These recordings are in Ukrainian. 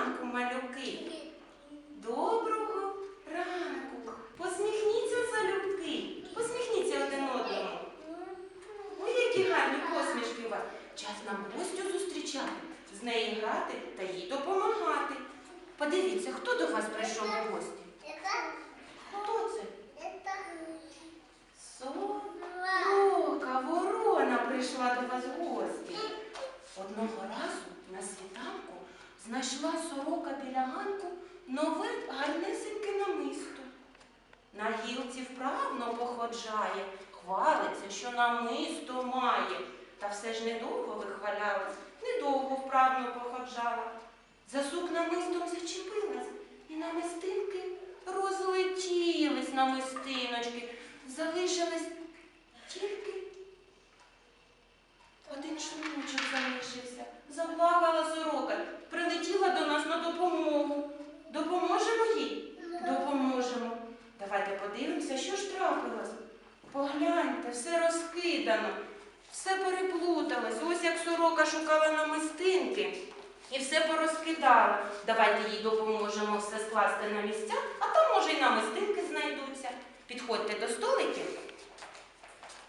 ранку, малюки. Доброго ранку. Посміхніться, залюбки. Посміхніться один одному. Ой, які гарні посмішки у вас. Час нам гостю зустрічати, з нею грати та їй допомагати. Подивіться, хто до вас прийшов у гості? Хто це? Сорока, ворона прийшла до вас в гості. Одного разу на світанку знайшла сорока біля ганку нове гарнесеньке намисто. На гілці вправно походжає, хвалиться, що намисто має. Та все ж недовго вихвалялась, недовго вправно походжала. За сук намистом зачепилась, і намистинки розлетілись намистиночки, залишились тільки один шнурочок залишився. Заплакала сорока, прилетіла до нас на допомогу. Допоможемо їй? Допоможемо. Давайте подивимося, що ж трапилось. Погляньте, все розкидано, все переплуталось. Ось як сорока шукала намистинки і все порозкидала. Давайте їй допоможемо все скласти на місця, а там, може, й намистинки знайдуться. Підходьте до столиків.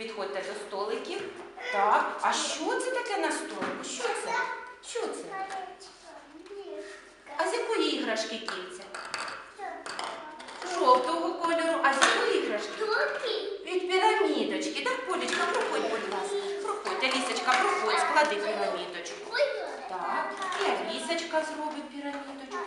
Підходьте до столиків. Так, а що це таке на столику? Що це? Що це? А з якої іграшки кільця? Жовтого кольору, а з якої іграшки? Від пірамідочки. Так, Полічка, проходь, будь ласка. Проходь, Алісочка, проходь, склади пірамідочку. Так, і Алісочка зробить пірамідочку.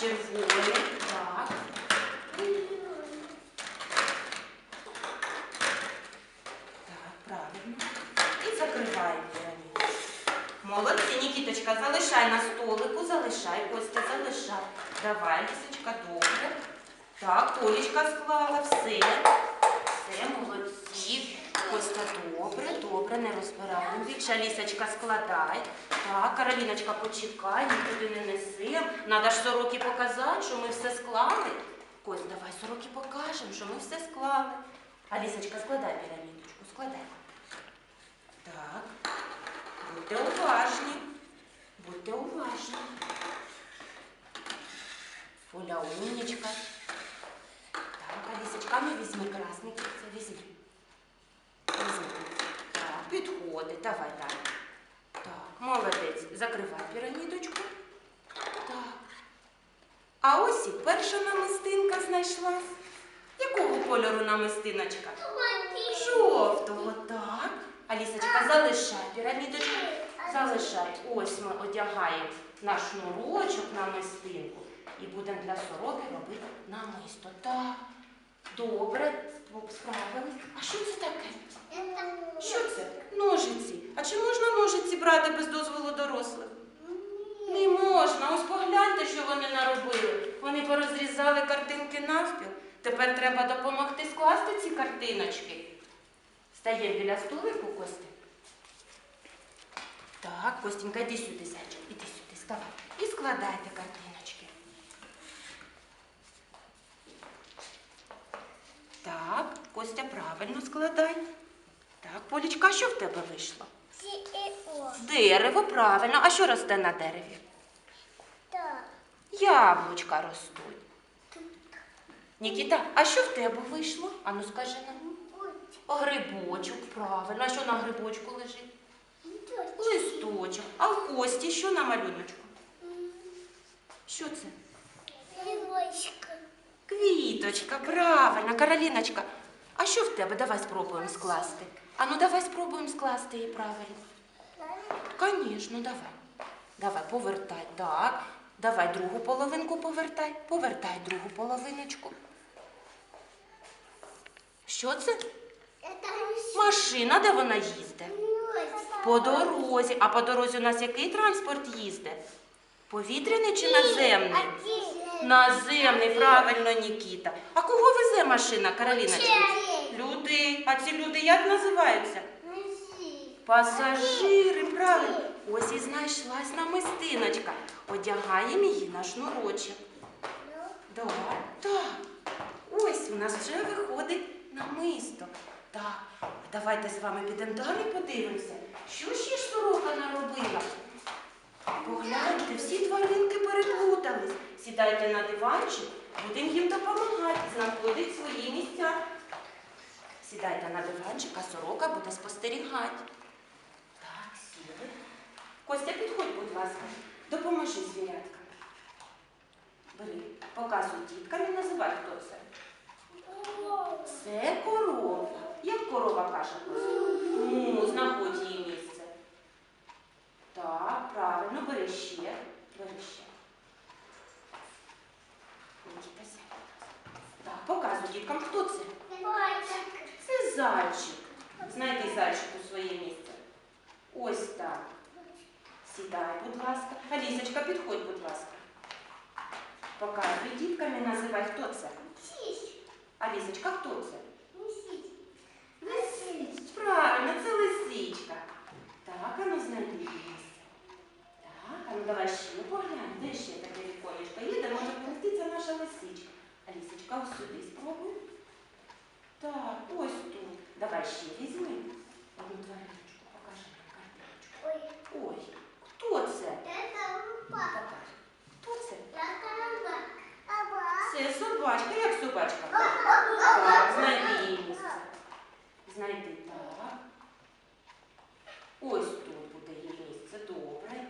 Червоне, так. Так, правильно. Піраміду. Молодці, Нікіточка, залишай на столику, залишай, Костя, залишай. Давай, Лісочка, добре. Так, Толічка склала, все. Все, молодці. Костя, добре, добре, не розбираємо. Більше Лісочка складай. Так, Кароліночка, почекай, нікуди не неси. Надо ж сороки показати, що ми все склали. Кость, давай сороки покажемо, що ми все склали. Алісочка, складай пірамідочку, складай. Так. Будьте уважні. Будьте уважні. Поля умнічка. Так, Алісочка, ну візьми красний кільце, візьми. Візьми. Так, підходи, давай далі. Так, молодець. Закривай пірамідочку. Так. А ось і перша намистинка знайшлась. Якого кольору намистиночка? Жовтого, так. Залишай пірамідочку. Залишай. Ось ми одягаємо наш шнурочок на мистинку і будемо для сороки робити намисто. Так. Добре, справились. А що це таке? Що це? Ножиці. А чи можна ножиці брати без дозволу дорослих? Не можна. Ось погляньте, що вони наробили. Вони порозрізали картинки навпіл. Тепер треба допомогти скласти ці картиночки. Стає біля столику, Костя. Так, Костінька, іди сюди, зайчик, іди сюди, ставай. І складайте картиночки. Так, Костя, правильно складай. Так, Полічка, а що в тебе вийшло? Дерево, правильно. А що росте на дереві? Так. Яблучка ростуть. Нікіта, а що в тебе вийшло? Ану скажи нам. Грибочок, правильно. А що на грибочку лежить? Листочок. А в кості що на малюночку? Що це? Квіточка, правильно, Кароліночка. А що в тебе? Давай спробуємо скласти. А ну давай спробуємо скласти її правильно. Звісно, давай. Давай, повертай. Так. Давай другу половинку повертай. Повертай другу половиночку. Що це? Машина, де вона їздить? По дорозі. А по дорозі у нас який транспорт їздить? Повітряний чи наземний? Наземний, правильно, Нікіта. А кого везе машина, Кароліночка? Люди. А ці люди як називаються? Пасажири, правильно. Ось і знайшлась намистиночка. Одягаємо її на шнурочок. Так, так. Ось у нас вже виходить намисто. Так, давайте з вами підемо далі подивимося. Що ще ж сорока наробила? Погляньте, всі тваринки переплутались. Сідайте на диванчик, будемо їм допомагати, знаходить свої місця. Сідайте на диванчик, а сорока буде спостерігати. Так, сіли. Костя, підходь, будь ласка, допоможи звіряткам. Бери, показуй діткам і називай, хто це. Це корова. Як корова каже? Ну, знаходь її місце. Так, правильно, бери ще. Бери ще. Так, показуй діткам, хто це? Це зайчик. Знайди зайчику своє місце. Ось так. Сідай, будь ласка. Алісочка, підходь, будь ласка. Показуй діткам і називай, хто це. Алісочка, хто це? Правильно, це лисичка. Так, а ну знайди місце. Так, а ну давай ще поглянь, де ще таке віконечко є, де може поміститися наша лисичка. Алісочка, ось сюди спробуй. Так, ось тут. Давай ще візьми. Одну твариночку, покажи нам картиночку. Ой, хто це? Покажи. Хто це? Це собачка. Як собачка? Так, знайди її місце. Знайди. Ось тут буде її місце. Добре.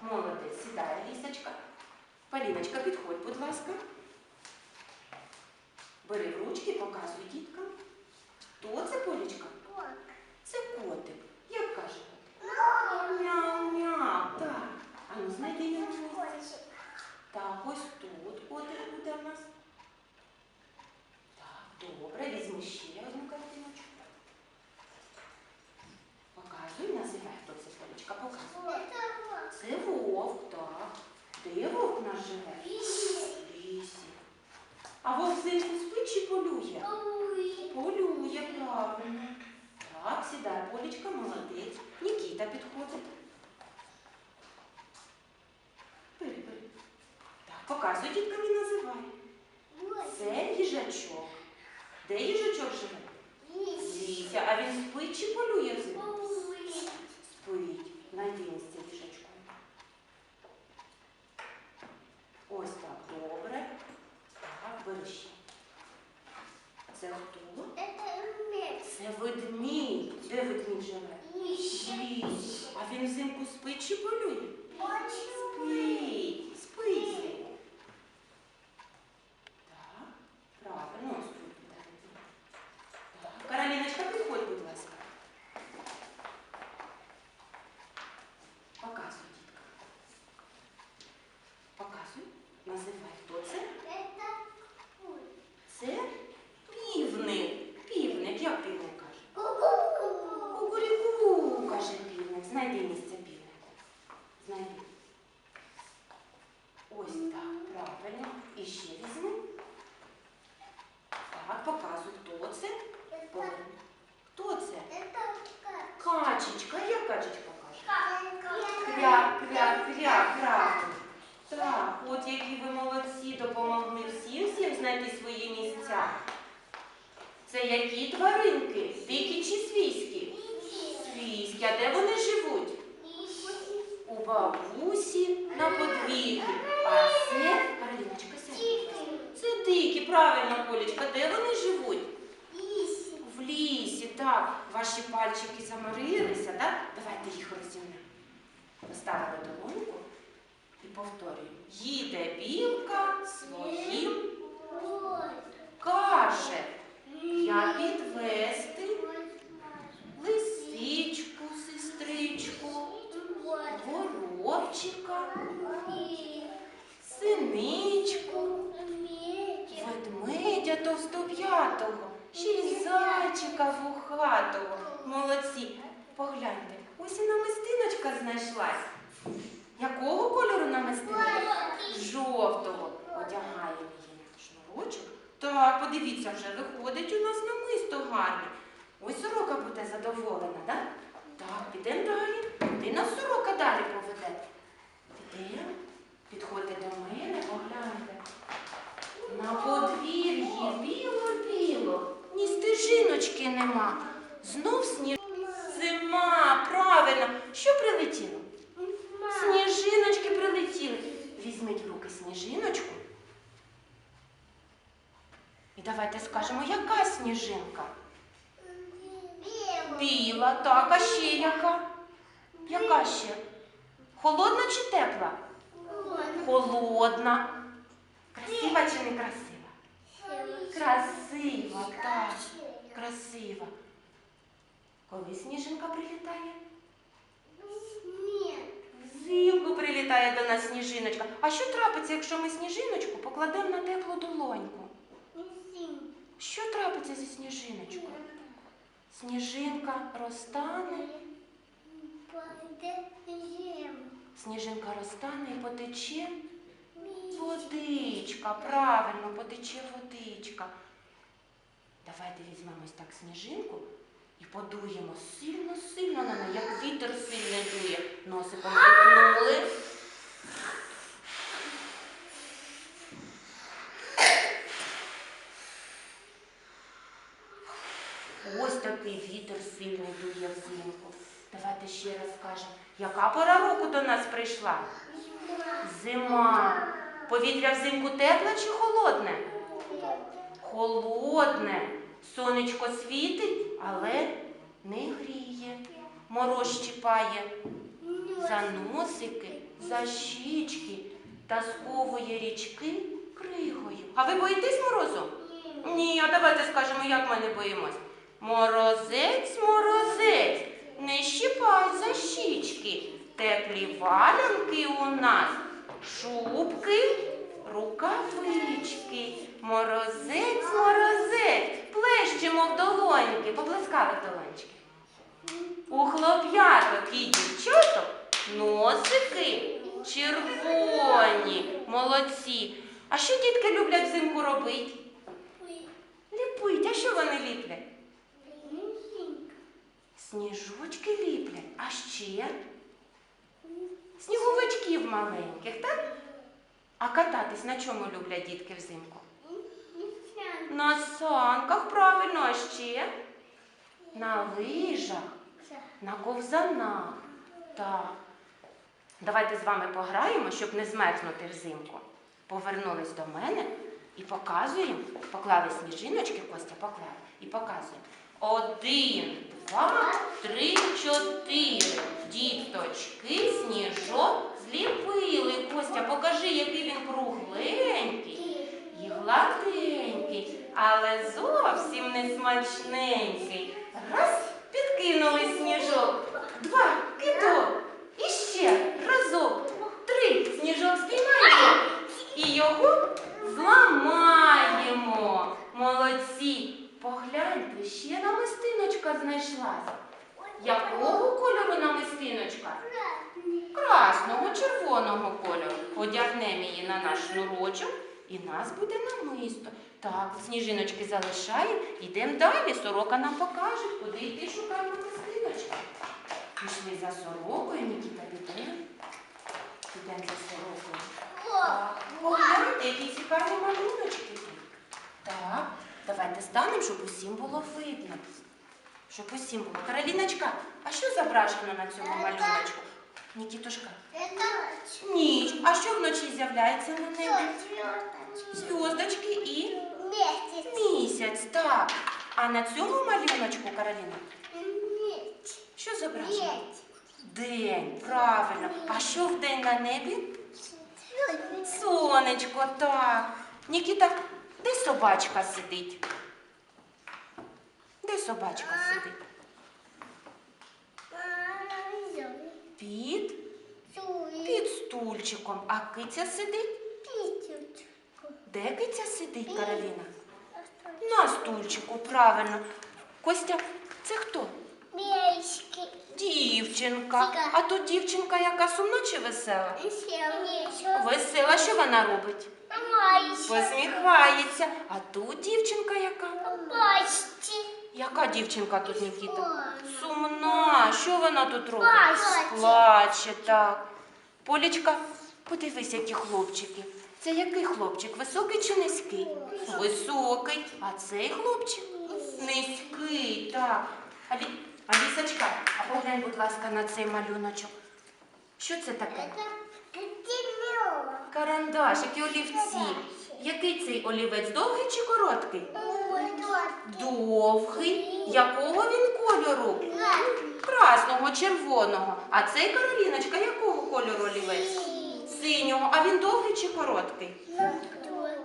Молодець, сідає лісочка. Поліночка, підходь, будь ласка. Бери в ручки, показуй діткам. Хто це Полічка? Це котик. Як каже котик? Мяу-мяу. Так. А ну знайди йому місце. Так, ось тут котик буде в нас. Так, добре, візьми ще одну картиночку. Показуй, називай, хто це Полічка, показуй. Це вовк, так. Де вовк наш живе? В лісі. А вовк взимку спить чи полює? Полює, правильно. Так, сідай, Полічка, молодець. Нікіта підходить. Бери, бери. Так, показуй діткам і називай. Це їжачок. Де їжачок живе? В лісі. А він спить чи полює взимку? Спить. Знайди місце їжачку. Ось так, добре. Так, бери ще. Це хто? Це ведмідь. Де ведмідь живе? В лісі. А він взимку спить чи полює? Спить взимку. Так, правильно, ось тут буде ведмідь. Так, Кароліночка, підходь, будь ласка. Показуй, дітка. Показуй. Називай, хто це? Це півник. Півник, як півник каже? Кукуріку, каже півник. Знайди місце півнику. Знайди. Ось так, правильно. І ще візьми. Так, показуй, хто це? Хто це? Качечка. Як качечка каже? Кря, кря, кря, правильно. Так, от які ви молодці, допомогли всім всім знайти свої місця. Це які тваринки? Дикі чи свійські? Свійські. А де вони живуть? У бабусі на подвір'ї. А це, сядь. Правильно, Колечка. Де вони живуть? В лісі, так. Ваші пальчики заморилися, так? Давайте їх розімнемо. Поставили долоньку і повторюємо. Їде білка своїм каже. Я підвести лисичку, сестричку, горобчика, синичку, ведмедя товстоп'ятого, ще й зайчика вухатого. Молодці. Погляньте, ось і намистиночка знайшлась. Якого кольору намистиночка? Жовтого. Одягаємо її на шнурочок. Так, подивіться, вже виходить у нас намисто гарне. Ось сорока буде задоволена, так? Так, підемо далі. Ти нас сорока далі поведе. Підемо, підходьте до мене, погляньте. На подвір'ї сніжиночки нема. Знов сніж... Зима, правильно. Що прилетіло? Сніжиночки прилетіли. Візьміть в руки сніжиночку. І давайте скажемо, яка сніжинка? Біла. Біла, так, а ще яка? Яка ще? Холодна чи тепла? Холодна. Холодна. Красива чи не красива? Красива, так. Красива. Коли сніжинка прилітає? Взимку прилітає до нас сніжиночка. А що трапиться, якщо ми сніжиночку покладемо на теплу долоньку? Що трапиться зі сніжиночкою? Сніжинка розтане, сніжинка розтане і потече водичка. Правильно, потече водичка. Давайте візьмемо ось так сніжинку і подуємо сильно-сильно на неї, як вітер сильно дує. Носиком вдихнули. Ось такий вітер сильний дує взимку. Давайте ще раз скажемо, яка пора року до нас прийшла? Зима. Повітря взимку тепле чи холодне? Холодне. Сонечко світить, але не гріє. Мороз щіпає за носики, за щічки та сковує річки кригою. А ви боїтесь морозу? Ні, а давайте скажемо, як ми не боїмось. Морозець, морозець, не щипай за щічки. Теплі валянки у нас, шубки, рукавички. Морозець, морозець, плещемо в долоньки, поплескали долоньки. У хлоп'яток і дівчаток носики червоні, молодці. А що дітки люблять взимку робити? Ліпить. А що вони ліплять? Сніжочки ліплять. А ще сніговичків маленьких, так? А кататись на чому люблять дітки взимку? На санках, правильно, а ще на лижах, на ковзанах. Так. Давайте з вами пограємо, щоб не змерзнути взимку. Повернулись до мене і показуємо. Поклали сніжиночки, Костя поклав, і показуємо. Один, два, три, чотири. Діточки, сніжок зліпили. Костя, покажи, який він кругленький і гладенький, але зовсім не смачненький. Раз, підкинули сніжок. Два, кидок. І ще разок. Три, сніжок спіймаємо. І його зламаємо. Молодці. Погляньте, ще намистиночка знайшлась. Якого кольору намистиночка? Красного, червоного кольору. Одягнемо її на наш шнурочок і нас буде намисто. Так, сніжиночки залишаємо, йдемо далі. Сорока нам покаже, куди йти шукаємо намистиночка. Пішли за сорокою, Нікіта підемо. Підемо за сорокою. Так, погляньте, які цікаві малюночки. Так, давайте станемо, щоб усім було видно. Щоб усім було. Кароліночка, а що зображено на цьому малюночку? Нікітушка. Ніч. А що вночі з'являється на небі? Зв'язочки і Месяц. місяць. Так. А на цьому малюночку, Кароліна, Нет. що зображено? День, правильно. А що в день на небі? Сонечко, так. Нікіта, де собачка сидить? Де собачка сидить? Під, під стульчиком. А киця сидить? Де киця сидить, Кароліна? На стульчику, правильно. Костя, це хто? Мишки. Дівчинка. А тут дівчинка яка сумна чи весела? Весела, що вона робить? Посміхається. А тут дівчинка яка? Почти. Яка дівчинка тут Нікіта? Сумна. Що вона тут робить? Плаче. Плаче, так. Полічка, подивись, які хлопчики. Це який хлопчик? Високий чи низький? Високий. А цей хлопчик? Низький, так. Алі... Алісочка, а поглянь, будь ласка, на цей малюночок. Що це таке? Это котенок. Карандашик і олівці. Який цей олівець? Довгий чи короткий? Довгий. Якого він кольору? Красного, червоного. А цей Кароліночка, якого кольору олівець? Синього. А він довгий чи короткий?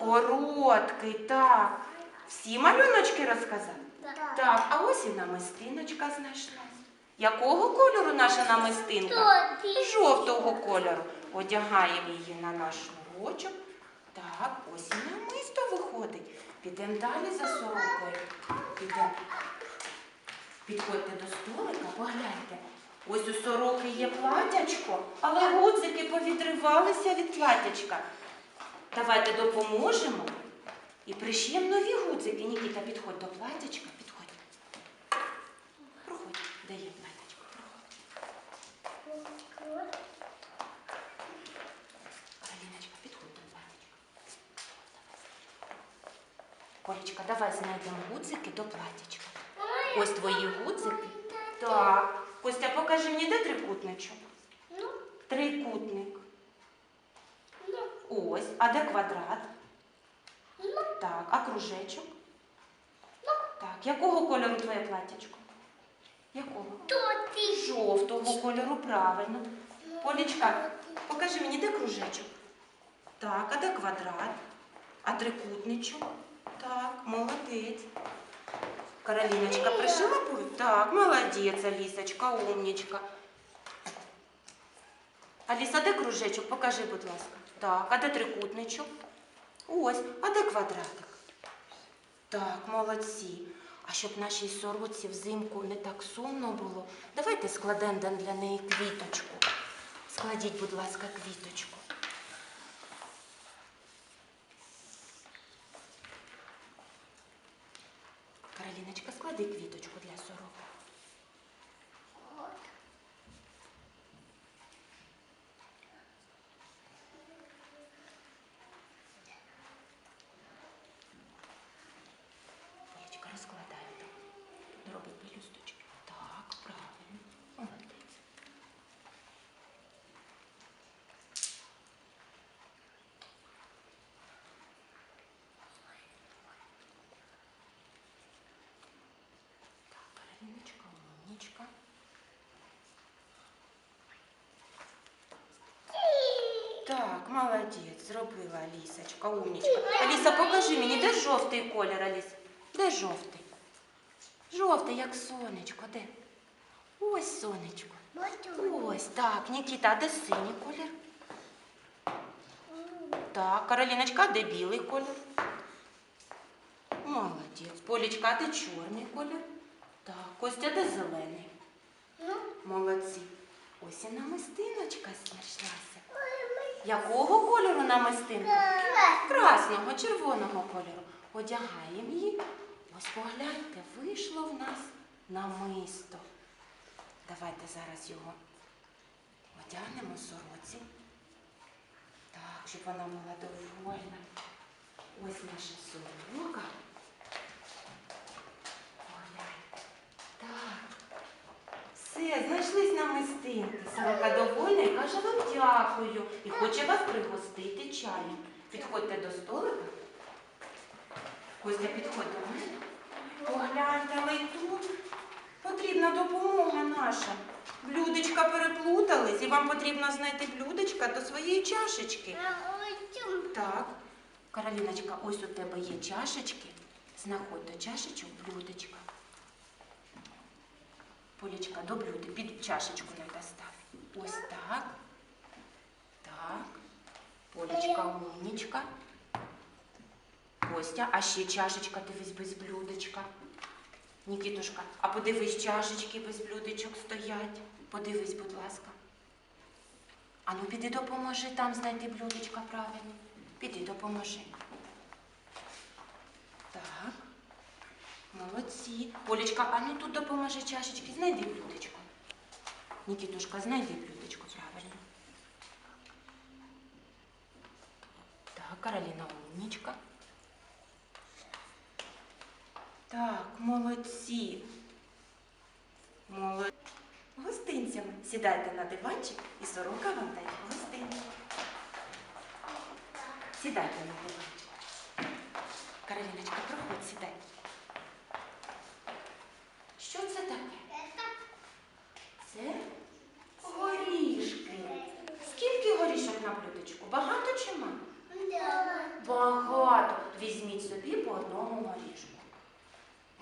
Короткий, так. Всі малюночки розказав? Так, а ось і намистиночка знайшлась. Якого кольору наша намистинка? Жовтого кольору. Одягаємо її на наш ручок. Так, ось і намисто виходить. Підемо далі за сорокою. Підемо. Підходьте до столика, погляньте. Ось у сороки є платячко, але гудзики повідривалися від платячка. Давайте допоможемо і пришиємо нові гудзики. Нікіта, підходь до платячка, підходь. Проходь, де є платячко, проходь. Кароліночка, підходь до платячка. Колечка, давай знайдемо гудзики до платячка. Ось твої гудзики. Так. Костя, покажи мені, де трикутничок? Трикутник. Ось. А де квадрат? Так, а кружечок? Так, якого кольору твоє платтячко? Якого? Жовтого кольору, правильно. Полічка, покажи мені, де кружечок? Так, а де квадрат? А трикутничок? Так, молодець. Кароліночка пришила пу- Так, молодець, Алісочка, умнічка. Аліса, де кружечок? Покажи, будь ласка. Так, а де трикутничок? Ось, а де квадратик? Так, молодці. А щоб нашій сороці взимку не так сумно було, давайте складемо для неї квіточку. Складіть, будь ласка, квіточку. Кароліночка, склади квіточку для сороки. Полічка розкладаю так. Робить пелюсточки. Так, правильно. Молодець. Так, Кароліночка, умнічка. Так, молодець, зробила Алісочка, умнічка. Аліса, покажи мені, де жовтий колір, Аліс? Де жовтий? Жовтий, як сонечко, де? Ось сонечко. Ось, так, Нікіта, а де синій колір? Так, Кароліночка, а де білий колір? Молодець. Полічка, а де чорний колір? Так, Костя, де зелений? Молодці. Ось і намистиночка знайшлася. Якого кольору намистинка? Красного, червоного кольору. Одягаємо її. Ось погляньте, вийшло в нас намисто. Давайте зараз його одягнемо сороці. Так, щоб вона була довольна. Ось наша сорока. Погляньте. Так. Все, знайшлись намистинки. Сорока довольна і каже вам дякую. І хоче вас пригостити чаєм. Підходьте до столика. Костя, підходь до мене. Погляньте, але й тут потрібна допомога наша. Блюдечка переплутались, і вам потрібно знайти блюдечка до своєї чашечки. Так, Кароліночка, ось у тебе є чашечки. Знаходь до чашечок блюдечка. Полічка, до блюда, під чашечку не став. Ось так. Так. Полічка, умнічка. Костя, а ще чашечка, дивись, без блюдечка. Нікітушка, а подивись, чашечки без блюдечок стоять. Подивись, будь ласка. Ану, піди допоможи там знайти блюдечка правильно. Піди допоможи. Так. Молодці. Полічка, а ну тут допоможи чашечки. Знайди блюдечко. Нікітушка, знайди блюдечко правильно. Так, Кароліна умнічка. Так, молодці. Молодці. Гостинцями. Сідайте на диванчик і сорока вам дає гостинцю. Сідайте на диванчик. Кароліночка, проходь, сідай. Що це таке? Це горішки. Скільки горішок на блюдечку? Багато чи мало? Багато. Візьміть собі по одному горішку.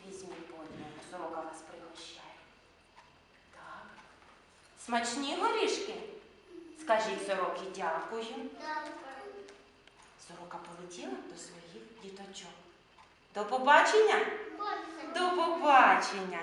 Візьміть по одному. Сорока вас пригощає. Так. Смачні горішки? Скажіть сороки дякую. Сорока полетіла до своїх діточок. До побачення? До побачення.